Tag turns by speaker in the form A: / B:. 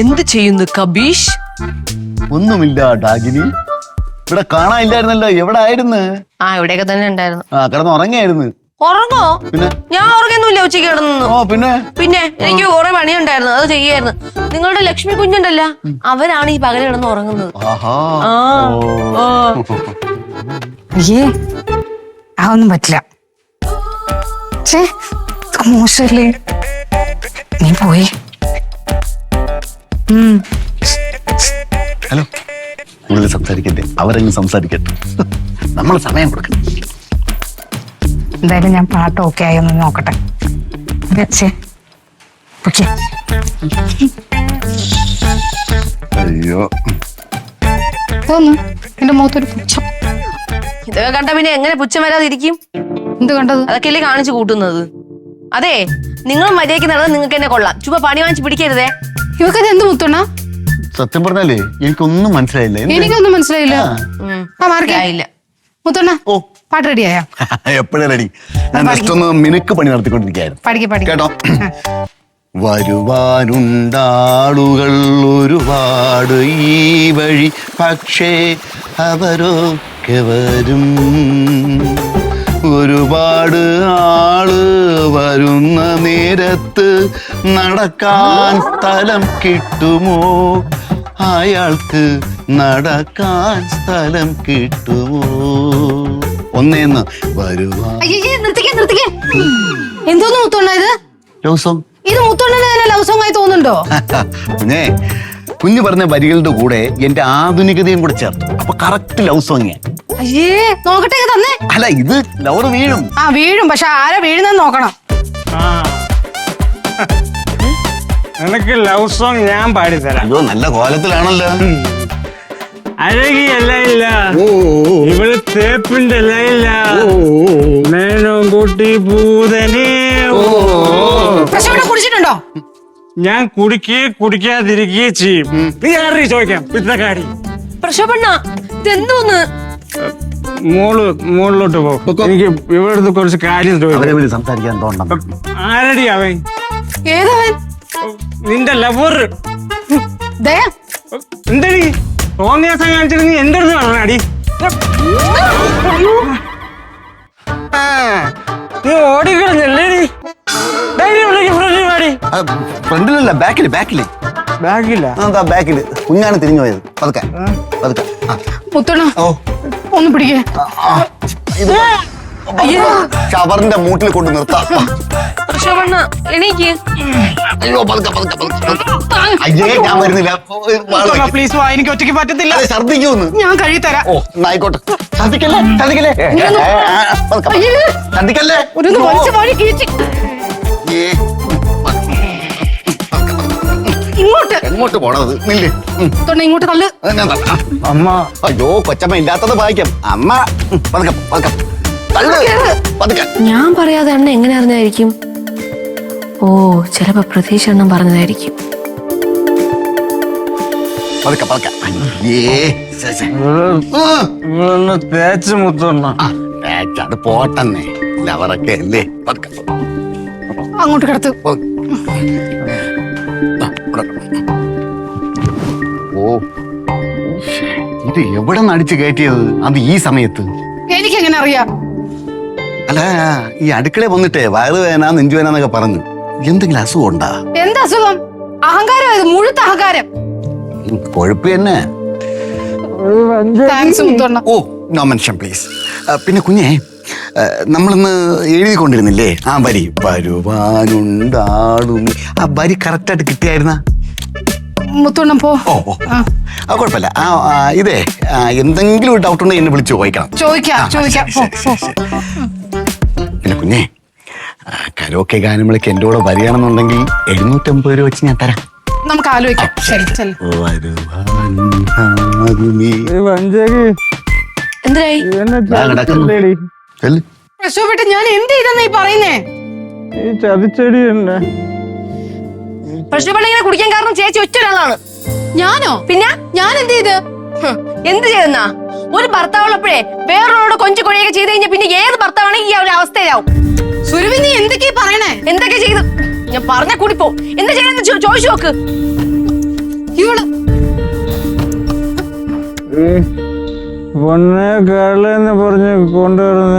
A: എന്ത് ചെയ്യുന്നു കബീഷ്?
B: ഒന്നുമില്ല ഡാഗിനി. ഇവിടെ കാണാനില്ലായിരുന്നല്ലോ എവിടെ ആയിരുന്നു
A: ആ ഇവിടെയൊക്കെ തന്നെ ഉണ്ടായിരുന്നു.
B: ആ കിടന്ന് ഉറങ്ങായിരുന്നു
A: ഉറങ്ങോ?
B: പിന്നെ?
A: ഞാൻ ഉറങ്ങുന്നില്ല ഉച്ചയ്ക്ക് കിടന്നു.
B: ഓ പിന്നെ?
A: പിന്നെ എനിക്ക് കുറെ പണിയുണ്ടായിരുന്നു അത് ചെയ്യായിരുന്നു. നിങ്ങളുടെ ലക്ഷ്മി കുഞ്ഞുണ്ടല്ല അവരാണ് ഈ പകല കിടന്ന് ഉറങ്ങുന്നത്.
C: അയ്യേ അതൊന്നും പറ്റില്ല. മോശല്ലേ? നീ പോയി.
B: ഹലോ. കൂടുതൽ സംസാരിക്കട്ടെ അവരങ്ങ് സംസാരിക്കട്ടെ. നമ്മൾ സമയം കൊടുക്കണം.
C: എന്തായാലും ഞാൻ പാട്ട് ഓക്കെ ആയി ഒന്ന് നോക്കട്ടെ.
B: അയ്യോ.
C: തോന്നു എന്റെ മുഖത്തൊരു പുച്ഛം.
A: ഇതൊക്കെ കണ്ട പിന്നെ എങ്ങനെ പുച്ഛം വരാതിരിക്കും?
C: എന്ത് കണ്ടത്?
A: അതൊക്കെ അല്ലേ കാണിച്ചു കൂട്ടുന്നത്? അതെ നിങ്ങൾ മര്യാദയ്ക്ക് നടന്നത് നിങ്ങൾക്ക് എന്നെ കൊള്ളാം. ചുമ്മാ പണി വാങ്ങിച്ച് പിടിക്കരുതേ.
C: ഇവക്കത് എന്ത് മുത്തണ
B: സത്യം പറഞ്ഞാലേ എനിക്കൊന്നും മനസ്സിലായില്ല. എന്ത്?
C: എനിക്കൊന്നും മനസ്സിലായില്ല.
B: ആ.
C: മാർക്കേ
A: ഇല്ല
C: മുത്തണ്ണ
B: ഓ.
C: പാട്ട് റെഡിയായ
B: എപ്പോഴാ റെഡി ഞാൻ ജസ്റ്റ് ഒന്ന് മിനുക്ക് പണി നടത്തിക്കൊണ്ടിരിക്കുകയായിരുന്നു.
C: പഠിക്ക പഠിക്ക
B: കേട്ടോ? വരുവാനുണ്ടാളുകൾ ഒരുപാട് ഈ വഴി പക്ഷേ അവരൊക്കെ വരും. ഒരുപാട് ആൾ വരുന്ന നേരത്ത് നടക്കാൻ സ്ഥലം കിട്ടുമോ? അയാൾക്ക് നടക്കാൻ സ്ഥലം കിട്ടുമോ? ഒന്നേന്ന് വരുവാ.
C: അയ്യേ നിർത്തിക്കേ നിർത്തിക്കേ. എന്തോന്ന് മുത്തോണ്ണ ഇത്?
B: ദിവസം
C: ഇത് മുത്തോണ്ണന് തന്നെ ലവ് സോങ് ആയി തോന്നുന്നുണ്ടോ?
B: കുഞ്ഞേ കുഞ്ഞു പറഞ്ഞ വരികളുടെ കൂടെ എന്റെ ആധുനികതയും കൂടെ ചേർത്തു. അപ്പൊ കറക്റ്റ് ലവ് സോങ്
C: അയ്യേ നോക്കട്ടെ തന്നെ.
B: അല്ല ഇത് ലവർ വീഴും.
C: ആ വീഴും പക്ഷെ ആരാ വീഴുന്നെന്ന് നോക്കണം.
D: നിനക്ക് ലവ് സോങ് ഞാൻ പാടിത്തരാം.
B: അയ്യോ നല്ല കോലത്തിലാണല്ലോ.
D: അഴകിയല്ല ഇല്ല
B: ഓ.
D: ഇവൾ തേപ്പിന്റെ ലൈല മേനോം കൂട്ടി പൂതനെ. ഓ.
C: പക്ഷെ ഇവിടെ കുടിച്ചിട്ടുണ്ടോ?
D: ഞാൻ കുടിക്കേ കുടിക്കാതിരിക്കുകയും ചെയ്യും. നീ ആരുടെ ചോദിക്കാം? പിത്തക്കാടി
A: പ്രശോഭണ്ണ ഇതെന്തോന്ന്?
D: മോൾ മോളിലോട്ട് പോകും എനിക്ക് ഇവിടുന്ന് കുറച്ച് കാര്യം
B: അവരെ
D: ചോദിക്കാം
B: സംസാരിക്കാൻ തോന്നണം
D: ആരടി അവൻ?
C: ഏതവൻ?
D: നിന്റെ ലവർ
C: ദേ.
D: എന്തടി? തോന്നിയാസം കാണിച്ചിട്ട് നീ എന്റെ അടുത്ത് പറഞ്ഞാടി നീ ഓടിക്കളഞ്ഞല്ലേടി?
B: ഫ്രണ്ടിലല്ല ബാക്കിൽ
D: ബാക്കിൽ.
B: എന്താ ബാക്കിൽ. കുഞ്ഞാണ് തിരിഞ്ഞു പോയത്. പതുക്കെ പതുക്കെ.
C: മുത്തണ
B: ഓ.
C: ഒന്ന് പിടിക്കേ.
B: ഷവറിന്റെ മൂട്ടിൽ കൊണ്ട് നിർത്താം.
A: എണീക്ക്.
B: അയ്യോ പതുക്കെ പതുക്കെ പതുക്കെ പതുക്കെ. അയ്യേ ഞാൻ വരുന്നില്ല.
C: പ്ലീസ് വാ എനിക്ക് ഒറ്റയ്ക്ക് പറ്റത്തില്ല.
B: അതെ, ഛർദ്ദിക്കൂന്ന്
C: ഞാൻ കഴുകി തരാം
B: ഓ എന്നായിക്കോട്ടെ ഛർദ്ദിക്കല്ലേ ഛർദ്ദിക്കല്ലേ?
C: ഇങ്ങനൊന്ന്
B: ഏ, ആ, ആ, പതുക്കെ,
C: അയ്യേ. ഒരു വലിച്ചു വഴി കീറ്റി.
B: ഏ,
C: ഇങ്ങോട്ട്.
B: എങ്ങോട്ട് പോണത് നില്ല്. ഉം,
C: തൊണ്ണ ഇങ്ങോട്ട് തള്ളു.
B: അത് ഞാൻ തരാം.
D: അമ്മ.
B: അയ്യോ കൊച്ചമ്മ ഇല്ലാത്തത് വായിക്കാം അമ്മ. ഉം, പതുക്കെ പതുക്കെ.
A: ഞാൻ പറയാതെ അണ്ണ എങ്ങനെ അറിഞ്ഞായിരിക്കും? ഓ ചിലപ്പോ പ്രതീക്ഷ എണ്ണം പറഞ്ഞതായിരിക്കും.
D: തേച്ച് മുത്തോണ്ണ
B: അത് പോട്ടെന്നേ. ലവറൊക്കെ അല്ലേ? പതുക്കെ.
C: അങ്ങോട്ട് കിടത്ത്.
B: ഓ. ഇത് എവിടെ നടിച്ചു അടിച്ചു കയറ്റിയത്? അത് ഈ സമയത്ത്.
C: എനിക്കെങ്ങനെ അറിയാം?
B: അല്ല ഈ അടുക്കളയിൽ വന്നിട്ടേ വയറുവേന നെഞ്ചുവേന എന്നൊക്കെ പറഞ്ഞു. എന്തെങ്കിലും അസുഖം ഉണ്ടാ?
C: എന്താ അസുഖം? അഹങ്കാരം ഇത് മുഴുത്ത അഹങ്കാരം.
B: കൊഴുപ്പ് തന്നെ.
C: താങ്ക്സ് മുത്തോണ്ണ
B: ഓ നോ മെൻഷൻ പ്ലീസ് പിന്നെ കുഞ്ഞേ നമ്മളിന്ന് എഴുതിക്കൊണ്ടിരുന്നില്ലേ? ആ വരി. വരുവാനുണ്ടാടും. ആ വരി കറക്റ്റായിട്ട് കിട്ടിയായിരുന്ന?
C: മുത്തോണ്ണം പോ.
B: ഓ ഓ.
C: ആ,
B: കുഴപ്പമില്ല. ആ ഇതേ എന്തെങ്കിലും ഡൗട്ട് ഉണ്ടെങ്കിൽ എന്നെ വിളിച്ച് ചോദിക്കണം.
C: ചോദിക്കാം ചോദിക്കാം.
B: കുഞ്ഞെ ആ, കരോക്കെ ഗാനങ്ങളൊക്കെ എന്റെ കൂടെ വരികയാണെന്നുണ്ടെങ്കിൽ എഴുന്നൂറ്റമ്പത് രൂപ വെച്ച് ഞാൻ തരാം.
C: നമുക്ക് ആലോചിക്കാം. ശരി ചെല്ലു.
A: എന്തിനായി?
C: ഞാൻ എന്ത് ചെയ്തെന്ന് ഈ പറയുന്നേ?
D: ചതിച്ചെടി
A: പ്രശോഭണ്ണ ഇങ്ങനെ കുടിക്കാൻ കാരണം ചേച്ചി ഒറ്റ ഒരാളാണ്.
C: ഞാനോ?
A: പിന്നെ
C: ഞാൻ എന്ത് ചെയ്ത്?
A: എന്ത് ചെയ്യുന്ന? ഒരു ഭർത്താവുള്ളപ്പോഴേ വേറൊരാളോട് കൊഞ്ചു കൊഴിയൊക്കെ ചെയ്ത് കഴിഞ്ഞാൽ പിന്നെ ഏത് ഭർത്താവാണെങ്കിൽ ഈ ഒരു അവസ്ഥയിലാവും?
C: സുരുവി നീ എന്തൊക്കെയാ പറയണേ?
A: എന്തൊക്കെ ചെയ്തു? ഞാൻ പറഞ്ഞ കൂടിപ്പോ. എന്താ ചെയ്യണെന്ന് ചോദിച്ചു നോക്ക്.
C: ഇവൾ
E: പൊന്നെ കരളെന്ന് പറഞ്ഞ് കൊണ്ടുവരുന്ന